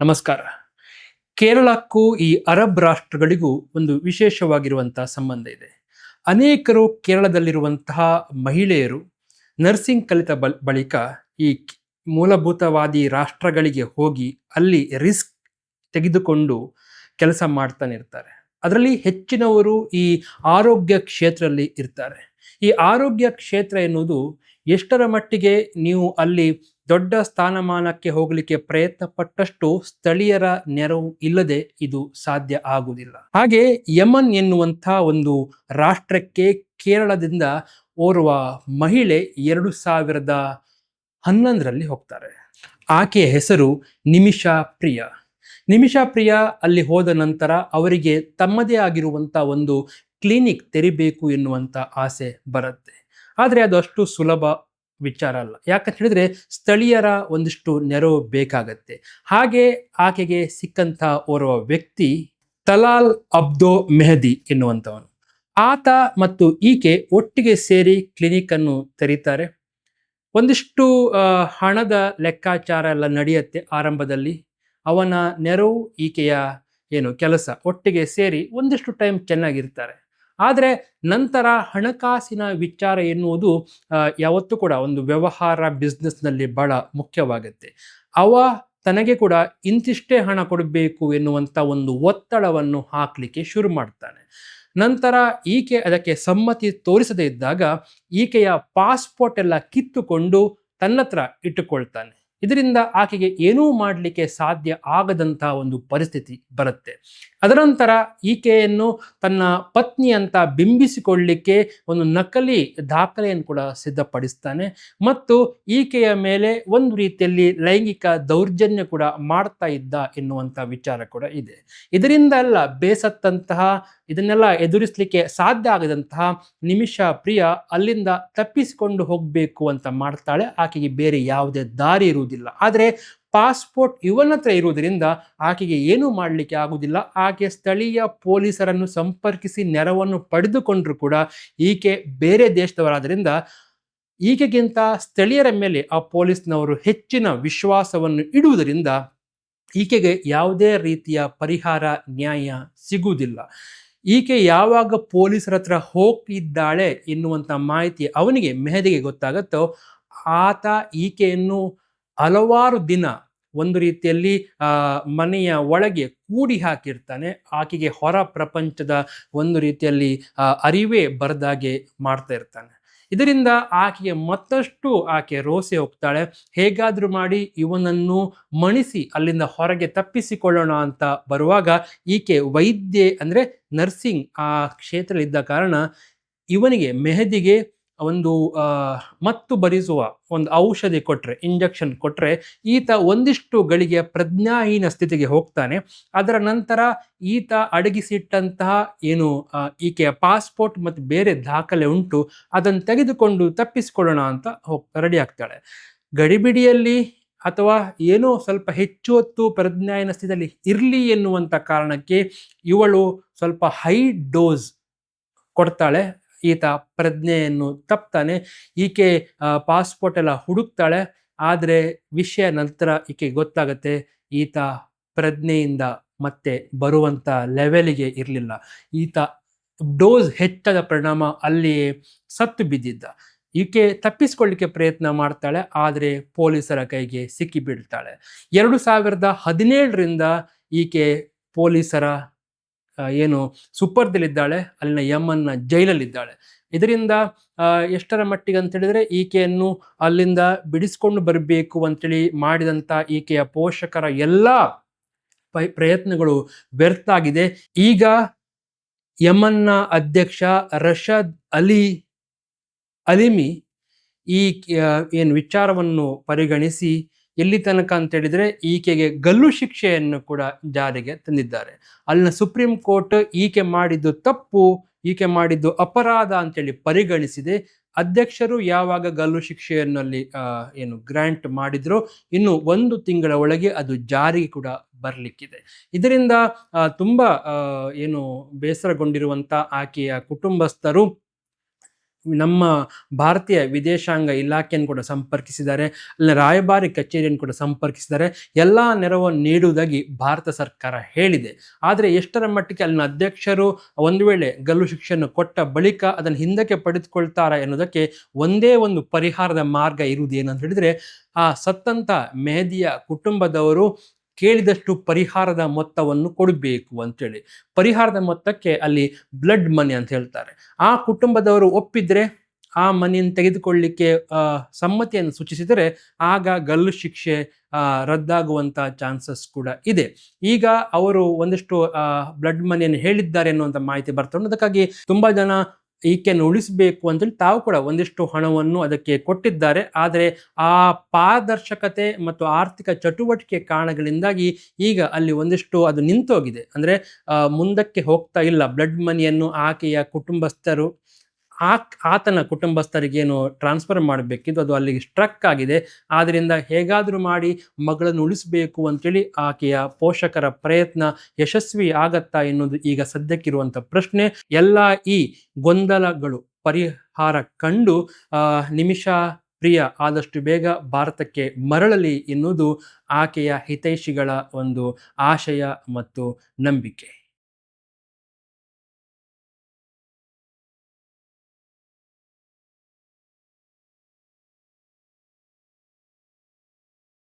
ನಮಸ್ಕಾರ. ಕೇರಳಕ್ಕೂ ಈ ಅರಬ್ ರಾಷ್ಟ್ರಗಳಿಗೂ ಒಂದು ವಿಶೇಷವಾಗಿರುವಂತಹ ಸಂಬಂಧ ಇದೆ. ಅನೇಕರು ಕೇರಳದಲ್ಲಿರುವಂತಹ ಮಹಿಳೆಯರು ನರ್ಸಿಂಗ್ ಕಲಿತ ಬಲ್ ಬಳಿಕ ಈ ಮೂಲಭೂತವಾದಿ ರಾಷ್ಟ್ರಗಳಿಗೆ ಹೋಗಿ ಅಲ್ಲಿ ರಿಸ್ಕ್ ತೆಗೆದುಕೊಂಡು ಕೆಲಸ ಮಾಡ್ತಾನೆ ಇರ್ತಾರೆ. ಅದರಲ್ಲಿ ಹೆಚ್ಚಿನವರು ಈ ಆರೋಗ್ಯ ಕ್ಷೇತ್ರದಲ್ಲಿ ಇರ್ತಾರೆ. ಈ ಆರೋಗ್ಯ ಕ್ಷೇತ್ರ ಎನ್ನುವುದು ಎಷ್ಟರ ಮಟ್ಟಿಗೆ ನೀವು ಅಲ್ಲಿ ದೊಡ್ಡ ಸ್ಥಾನಮಾನಕ್ಕೆ ಹೋಗಲಿಕ್ಕೆ ಪ್ರಯತ್ನ ಪಟ್ಟಷ್ಟು ಸ್ಥಳೀಯರ ನೆರವು ಇಲ್ಲದೆ ಇದು ಸಾಧ್ಯ ಆಗುವುದಿಲ್ಲ. ಹಾಗೆ ಯಮನ್ ಎನ್ನುವಂಥ ಒಂದು ರಾಷ್ಟ್ರಕ್ಕೆ ಕೇರಳದಿಂದ ಓರ್ವ ಮಹಿಳೆ ಎರಡು ಸಾವಿರದ ಹನ್ನೊಂದರಲ್ಲಿ ಹೋಗ್ತಾರೆ. ಆಕೆಯ ಹೆಸರು ನಿಮಿಷಾ ಪ್ರಿಯ. ನಿಮಿಷಾ ಪ್ರಿಯ ಅಲ್ಲಿ ಹೋದ ನಂತರ ಅವರಿಗೆ ತಮ್ಮದೇ ಆಗಿರುವಂಥ ಒಂದು ಕ್ಲಿನಿಕ್ ತೆರಿಬೇಕು ಎನ್ನುವಂಥ ಆಸೆ ಬರುತ್ತೆ. ಆದರೆ ಅದು ಅಷ್ಟು ಸುಲಭ ವಿಚಾರ ಅಲ್ಲ. ಯಾಕಂತ ಹೇಳಿದ್ರೆ ಸ್ಥಳೀಯರ ಒಂದಿಷ್ಟು ನೆರವು ಬೇಕಾಗತ್ತೆ. ಹಾಗೆ ಆಕೆಗೆ ಸಿಕ್ಕಂಥ ಓರ್ವ ವ್ಯಕ್ತಿ ತಲಾಲ್ ಅಬ್ದೋ ಮೆಹದಿ ಎನ್ನುವಂಥವನು. ಆತ ಮತ್ತು ಈಕೆ ಒಟ್ಟಿಗೆ ಸೇರಿ ಕ್ಲಿನಿಕ್ ಅನ್ನು ತೆರೀತಾರೆ. ಒಂದಿಷ್ಟು ಹಣದ ಲೆಕ್ಕಾಚಾರ ಎಲ್ಲ ನಡೆಯುತ್ತೆ ಆರಂಭದಲ್ಲಿ. ಅವನ ನೆರವು ಈಕೆಯ ಏನು ಕೆಲಸ, ಒಟ್ಟಿಗೆ ಸೇರಿ ಒಂದಿಷ್ಟು ಟೈಮ್ ಚೆನ್ನಾಗಿರ್ತಾರೆ. ಆದರೆ ನಂತರ ಹಣಕಾಸಿನ ವಿಚಾರ ಎನ್ನುವುದು ಯಾವತ್ತೂ ಕೂಡ ಒಂದು ವ್ಯವಹಾರ ಬಿಸ್ನೆಸ್ನಲ್ಲಿ ಬಹಳ ಮುಖ್ಯವಾಗುತ್ತೆ. ಅವ ತನಗೆ ಕೂಡ ಇಂತಿಷ್ಟೇ ಹಣ ಕೊಡಬೇಕು ಎನ್ನುವಂಥ ಒಂದು ಒತ್ತಡವನ್ನು ಹಾಕಲಿಕ್ಕೆ ಶುರು ಮಾಡ್ತಾನೆ. ನಂತರ ಈಕೆ ಅದಕ್ಕೆ ಸಮ್ಮತಿ ತೋರಿಸದೇ ಇದ್ದಾಗ ಈಕೆಯ ಪಾಸ್ಪೋರ್ಟ್ ಎಲ್ಲ ಕಿತ್ತುಕೊಂಡು ತನ್ನತ್ರ ಇಟ್ಟುಕೊಳ್ತಾನೆ. ಇದರಿಂದ ಆಕೆಗೆ ಏನೂ ಮಾಡಲಿಕ್ಕೆ ಸಾಧ್ಯ ಆಗದಂತಹ ಒಂದು ಪರಿಸ್ಥಿತಿ ಬರುತ್ತೆ. ಅದರ ನಂತರ ಈಕೆಯನ್ನು ತನ್ನ ಪತ್ನಿ ಅಂತ ಬಿಂಬಿಸಿಕೊಳ್ಳಿಕ್ಕೆ ಒಂದು ನಕಲಿ ದಾಖಲೆಯನ್ನು ಕೂಡ ಸಿದ್ಧಪಡಿಸ್ತಾನೆ. ಮತ್ತು ಈಕೆಯ ಮೇಲೆ ಒಂದು ರೀತಿಯಲ್ಲಿ ಲೈಂಗಿಕ ದೌರ್ಜನ್ಯ ಕೂಡ ಮಾಡ್ತಾ ಇದ್ದ ಎನ್ನುವಂಥ ವಿಚಾರ ಕೂಡ ಇದೆ. ಇದರಿಂದ ಎಲ್ಲ ಬೇಸತ್ತಂತಹ, ಇದನ್ನೆಲ್ಲ ಎದುರಿಸಲಿಕ್ಕೆ ಸಾಧ್ಯ ಆಗದಂತಹ ನಿಮಿಷ ಪ್ರಿಯ ಅಲ್ಲಿಂದ ತಪ್ಪಿಸಿಕೊಂಡು ಹೋಗಬೇಕು ಅಂತ ಮಾಡ್ತಾಳೆ. ಆಕೆಗೆ ಬೇರೆ ಯಾವುದೇ ದಾರಿ ಇರುವುದಿಲ್ಲ. ಆದರೆ ಪಾಸ್ಪೋರ್ಟ್ ಇವನ ಹತ್ರ ಇರುವುದರಿಂದ ಆಕೆಗೆ ಏನೂ ಮಾಡಲಿಕ್ಕೆ ಆಗುವುದಿಲ್ಲ. ಆಕೆ ಸ್ಥಳೀಯ ಪೊಲೀಸರನ್ನು ಸಂಪರ್ಕಿಸಿ ನೆರವನ್ನು ಪಡೆದುಕೊಂಡರೂ ಕೂಡ ಈಕೆ ಬೇರೆ ದೇಶದವರಾದ್ದರಿಂದ ಈಕೆಗಿಂತ ಸ್ಥಳೀಯರ ಮೇಲೆ ಆ ಪೊಲೀಸ್ನವರು ಹೆಚ್ಚಿನ ವಿಶ್ವಾಸವನ್ನು ಇಡುವುದರಿಂದ ಈಕೆಗೆ ಯಾವುದೇ ರೀತಿಯ ಪರಿಹಾರ, ನ್ಯಾಯ ಸಿಗುವುದಿಲ್ಲ. ಈಕೆ ಯಾವಾಗ ಪೊಲೀಸರ ಹತ್ರ ಹೋಗಿದ್ದಾಳೆ ಎನ್ನುವಂಥ ಮಾಹಿತಿ ಅವನಿಗೆ ಮೆಹದಿಗೆ ಗೊತ್ತಾಗುತ್ತೋ ಆತ ಈಕೆಯನ್ನು ಹಲವಾರು ದಿನ ಒಂದು ರೀತಿಯಲ್ಲಿ ಮನೆಯ ಒಳಗೆ ಕೂಡಿ ಹಾಕಿರ್ತಾನೆ. ಆಕೆಗೆ ಹೊರ ಪ್ರಪಂಚದ ಒಂದು ರೀತಿಯಲ್ಲಿ ಅರಿವೇ ಬರದಾಗೆ ಮಾಡ್ತಾ ಇರ್ತಾನೆ. ಇದರಿಂದ ಆಕೆಗೆ ಮತ್ತಷ್ಟು ಆಕೆ ರೋಸೆ ಹೋಗ್ತಾಳೆ. ಹೇಗಾದರೂ ಮಾಡಿ ಇವನನ್ನು ಮಣಿಸಿ ಅಲ್ಲಿಂದ ಹೊರಗೆ ತಪ್ಪಿಸಿಕೊಳ್ಳೋಣ ಅಂತ ಬರುವಾಗ ಈಕೆ ವೈದ್ಯೆ ಅಂದರೆ ನರ್ಸಿಂಗ್ ಆ ಕ್ಷೇತ್ರದಲ್ಲಿದ್ದ ಕಾರಣ ಇವನಿಗೆ ಮೆಹದಿಗೆ ಒಂದು ಮತ್ತು ಭರಿಸುವ ಒಂದು ಔಷಧಿ ಕೊಟ್ಟರೆ ಇಂಜೆಕ್ಷನ್ ಕೊಟ್ಟರೆ ಈತ ಒಂದಿಷ್ಟು ಗಳಿಗೆ ಪ್ರಜ್ಞಾಹೀನ ಸ್ಥಿತಿಗೆ ಹೋಗ್ತಾನೆ. ಅದರ ನಂತರ ಈತ ಅಡಗಿಸಿಟ್ಟಂತಹ ಏನು ಈಕೆಯ ಪಾಸ್ಪೋರ್ಟ್ ಮತ್ತು ಬೇರೆ ದಾಖಲೆ ಉಂಟು. ಅದನ್ನು ತೆಗೆದುಕೊಂಡು ತಪ್ಪಿಸಿಕೊಳ್ಳೋಣ ಅಂತ ಹೋಗ್ತಾ ರೆಡಿ ಆಗ್ತಾಳೆ. ಗಡಿಬಿಡಿಯಲ್ಲಿ ಅಥವಾ ಏನೋ ಸ್ವಲ್ಪ ಹೆಚ್ಚು ಹೊತ್ತು ಪ್ರಜ್ಞಾಯನ ಸ್ಥಿತಿಯಲ್ಲಿ ಇರಲಿ ಎನ್ನುವಂಥ ಕಾರಣಕ್ಕೆ ಇವಳು ಸ್ವಲ್ಪ ಹೈ ಡೋಸ್ ಕೊಡ್ತಾಳೆ. ಈತ ಪ್ರಜ್ಞೆಯನ್ನು ತಪ್ತಾನೆ. ಈಕೆ ಪಾಸ್ಪೋರ್ಟ್ ಎಲ್ಲ ಹುಡುಕ್ತಾಳೆ. ಆದರೆ ವಿಷಯ ನಂತರ ಈಕೆ ಗೊತ್ತಾಗತ್ತೆ, ಈತ ಪ್ರಜ್ಞೆಯಿಂದ ಮತ್ತೆ ಬರುವಂಥ ಲೆವೆಲಿಗೆ ಇರಲಿಲ್ಲ. ಈತ ಡೋಸ್ ಹೆಚ್ಚಾದ ಪರಿಣಾಮ ಅಲ್ಲಿಯೇ ಸತ್ತು ಬಿದ್ದಿದ್ದ. ಈಕೆ ತಪ್ಪಿಸ್ಕೊಳ್ಳಿಕ್ಕೆ ಪ್ರಯತ್ನ ಮಾಡ್ತಾಳೆ, ಆದರೆ ಪೊಲೀಸರ ಕೈಗೆ ಸಿಕ್ಕಿ ಬೀಳ್ತಾಳೆ ಎರಡು ಸಾವಿರದ ಹದಿನೇಳರಿಂದ ಈಕೆ ಪೊಲೀಸರ ಏನು ಸುಪರ್ದಲ್ಲಿದ್ದಾಳೆ ಅಲ್ಲಿನ ಯಮನ್ನ ಜೈಲಲ್ಲಿದ್ದಾಳೆ. ಇದರಿಂದ ಎಷ್ಟರ ಮಟ್ಟಿಗೆ ಅಂತ ಹೇಳಿದ್ರೆ, ಈಕೆಯನ್ನು ಅಲ್ಲಿಂದ ಬಿಡಿಸ್ಕೊಂಡು ಬರಬೇಕು ಅಂತೇಳಿ ಮಾಡಿದಂಥ ಈಕೆಯ ಪೋಷಕರ ಎಲ್ಲ ಪ್ರಯತ್ನಗಳು ವ್ಯರ್ಥ ಆಗಿದೆ ಈಗ ಯಮನ್ನ ಅಧ್ಯಕ್ಷ ರಷದ್ ಅಲಿ, ಅಲಿಮಿ ಈ ಏನು ವಿಚಾರವನ್ನು ಪರಿಗಣಿಸಿ ಎಲ್ಲಿ ತನಕ ಅಂತ ಹೇಳಿದ್ರೆ ಈಕೆಗೆ ಗಲ್ಲು ಶಿಕ್ಷೆಯನ್ನು ಕೂಡ ಜಾರಿಗೆ ತಂದಿದ್ದಾರೆ. ಅಲ್ಲಿನ ಸುಪ್ರೀಂ ಕೋರ್ಟ್ ಈಕೆ ಮಾಡಿದ್ದು ತಪ್ಪು, ಈಕೆ ಮಾಡಿದ್ದು ಅಪರಾಧ ಅಂತೇಳಿ ಪರಿಗಣಿಸಿದೆ. ಅಧ್ಯಕ್ಷರು ಯಾವಾಗ ಗಲ್ಲು ಶಿಕ್ಷೆಯನ್ನಲ್ಲಿ ಏನು ಗ್ರ್ಯಾಂಟ್ ಮಾಡಿದ್ರು ಇನ್ನು ಒಂದು ತಿಂಗಳ ಒಳಗೆ ಅದು ಜಾರಿಗೆ ಕೂಡ ಬರಲಿಕ್ಕಿದೆ. ಇದರಿಂದ ತುಂಬ ಏನು ಬೇಸರಗೊಂಡಿರುವಂತ ಆಕೆಯ ಕುಟುಂಬಸ್ಥರು ನಮ್ಮ ಭಾರತೀಯ ವಿದೇಶಾಂಗ ಇಲಾಖೆಯನ್ನು ಕೂಡ ಸಂಪರ್ಕಿಸಿದ್ದಾರೆ ಅಲ್ಲಿನ ರಾಯಭಾರಿ ಕಚೇರಿಯನ್ನು ಕೂಡ ಸಂಪರ್ಕಿಸಿದ್ದಾರೆ. ಎಲ್ಲ ನೆರವನ್ನು ನೀಡುವುದಾಗಿ ಭಾರತ ಸರ್ಕಾರ ಹೇಳಿದೆ. ಆದರೆ ಎಷ್ಟರ ಮಟ್ಟಿಗೆ ಅಲ್ಲಿನ ಅಧ್ಯಕ್ಷರು ಒಂದು ವೇಳೆ ಗಲ್ಲು ಶಿಕ್ಷೆಯನ್ನು ಕೊಟ್ಟ ಬಳಿಕ ಅದನ್ನು ಹಿಂದಕ್ಕೆ ಪಡೆದುಕೊಳ್ತಾರಾ ಎನ್ನುವುದಕ್ಕೆ ಒಂದೇ ಒಂದು ಪರಿಹಾರದ ಮಾರ್ಗ ಇರುವುದು ಏನಂತ ಹೇಳಿದ್ರೆ, ಆ ಸತ್ತಂತ ಮೆಹದಿಯ ಕುಟುಂಬದವರು ಕೇಳಿದಷ್ಟು ಪರಿಹಾರದ ಮೊತ್ತವನ್ನು ಕೊಡಬೇಕು ಅಂತೇಳಿ. ಪರಿಹಾರದ ಮೊತ್ತಕ್ಕೆ ಅಲ್ಲಿ ಬ್ಲಡ್ ಮನಿ ಅಂತ ಹೇಳ್ತಾರೆ. ಆ ಕುಟುಂಬದವರು ಒಪ್ಪಿದ್ರೆ, ಆ ಮನೆಯನ್ನು ತೆಗೆದುಕೊಳ್ಳಿಕ್ಕೆ ಸಮ್ಮತಿಯನ್ನು ಸೂಚಿಸಿದರೆ ಆಗ ಗಲ್ಲು ಶಿಕ್ಷೆ ರದ್ದಾಗುವಂಥ ಚಾನ್ಸಸ್ ಕೂಡ ಇದೆ. ಈಗ ಅವರು ಒಂದಿಷ್ಟು ಬ್ಲಡ್ ಮನಿಯನ್ನು ಹೇಳಿದ್ದಾರೆ ಅನ್ನುವಂಥ ಮಾಹಿತಿ ಬರ್ತಾ ಅದಕ್ಕಾಗಿ ತುಂಬ ಜನ ಈಕೆಯನ್ನು ಉಳಿಸಬೇಕು ಅಂತೇಳಿ ತಾವು ಕೂಡ ಒಂದಿಷ್ಟು ಹಣವನ್ನು ಅದಕ್ಕೆ ಕೊಟ್ಟಿದ್ದಾರೆ. ಆದರೆ ಆ ಪಾರದರ್ಶಕತೆ ಮತ್ತು ಆರ್ಥಿಕ ಚಟುವಟಿಕೆ ಕಾರಣಗಳಿಂದಾಗಿ ಈಗ ಅಲ್ಲಿ ಒಂದಿಷ್ಟು ಅದು ನಿಂತೋಗಿದೆ. ಅಂದ್ರೆ ಮುಂದಕ್ಕೆ ಹೋಗ್ತಾ ಇಲ್ಲ. ಬ್ಲಡ್ ಮನಿಯನ್ನು ಆಕೆಯ ಕುಟುಂಬಸ್ಥರು ಆ ಆತನ ಕುಟುಂಬಸ್ಥರಿಗೇನು ಟ್ರಾನ್ಸ್ಫರ್ ಮಾಡಬೇಕಿದ್ದು ಅದು ಅಲ್ಲಿಗೆ ಸ್ಟ್ರಕ್ ಆಗಿದೆ. ಆದ್ದರಿಂದ ಹೇಗಾದರೂ ಮಾಡಿ ಮಗಳನ್ನು ಉಳಿಸಬೇಕು ಅಂತೇಳಿ ಆಕೆಯ ಪೋಷಕರ ಪ್ರಯತ್ನ ಯಶಸ್ವಿ ಆಗತ್ತಾ ಎನ್ನುವುದು ಈಗ ಸದ್ಯಕ್ಕಿರುವಂಥ ಪ್ರಶ್ನೆ. ಎಲ್ಲ ಈ ಗೊಂದಲಗಳು ಪರಿಹಾರ ಕಂಡು ನಿಮಿಷ ಪ್ರಿಯ ಆದಷ್ಟು ಬೇಗ ಭಾರತಕ್ಕೆ ಮರಳಲಿ ಎನ್ನುವುದು ಆಕೆಯ ಹಿತೈಷಿಗಳ ಒಂದು ಆಶಯ ಮತ್ತು ನಂಬಿಕೆ.